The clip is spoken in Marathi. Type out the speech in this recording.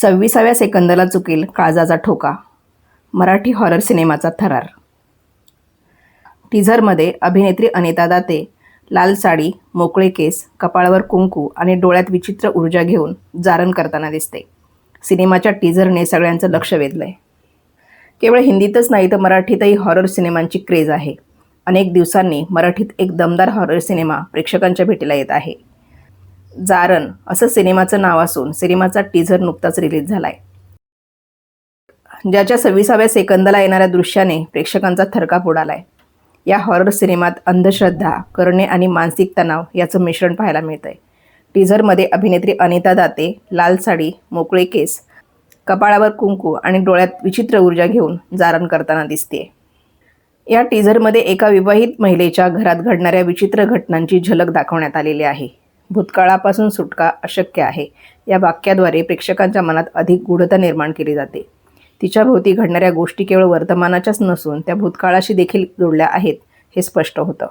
सव्वीसाव्या सेकंदाला चुकेल काळजाचा ठोका. मराठी हॉरर सिनेमाचा थरार. टीझरमध्ये अभिनेत्री अनिता दाते लाल साडी मोकळे केस कपाळावर कुंकू आणि डोळ्यात विचित्र ऊर्जा घेऊन जारण करताना दिसते. सिनेमाच्या टीझरने सगळ्यांचं लक्ष वेधलंय. केवळ हिंदीतच नाही तर मराठीतही हॉरर सिनेमांची क्रेज आहे. अनेक दिवसांनी मराठीत एक दमदार हॉरर सिनेमा प्रेक्षकांच्या भेटीला येत आहे. जारण असं सिनेमाचं नाव असून सिनेमाचा टीझर नुकताच रिलीज झालाय. ज्याच्या सव्वीसाव्या सेकंदाला येणाऱ्या दृश्याने प्रेक्षकांचा थरकाप उडालाय. या हॉरर सिनेमात अंधश्रद्धा करणे आणि मानसिक तणाव याचं मिश्रण पाहायला मिळतंय. टीझरमध्ये अभिनेत्री अनिता दाते लाल साडी मोकळे केस कपाळावर कुंकू आणि डोळ्यात विचित्र ऊर्जा घेऊन जारण करताना दिसते या टीझरमध्ये एका विवाहित महिलेच्या घरात घडणाऱ्या विचित्र घटनांची झलक दाखवण्यात आलेली आहे. भूतकाळापासून सुटका अशक्य आहे. या वाक्याद्वारे प्रेक्षकांच्या मनात अधिक गूढता निर्माण केली जाते. तिच्या भोवती घडणाऱ्या गोष्टी केवळ वर्तमानाच्याच नसून त्या भूतकाळाशी देखील जोडल्या आहेत हे स्पष्ट होतं.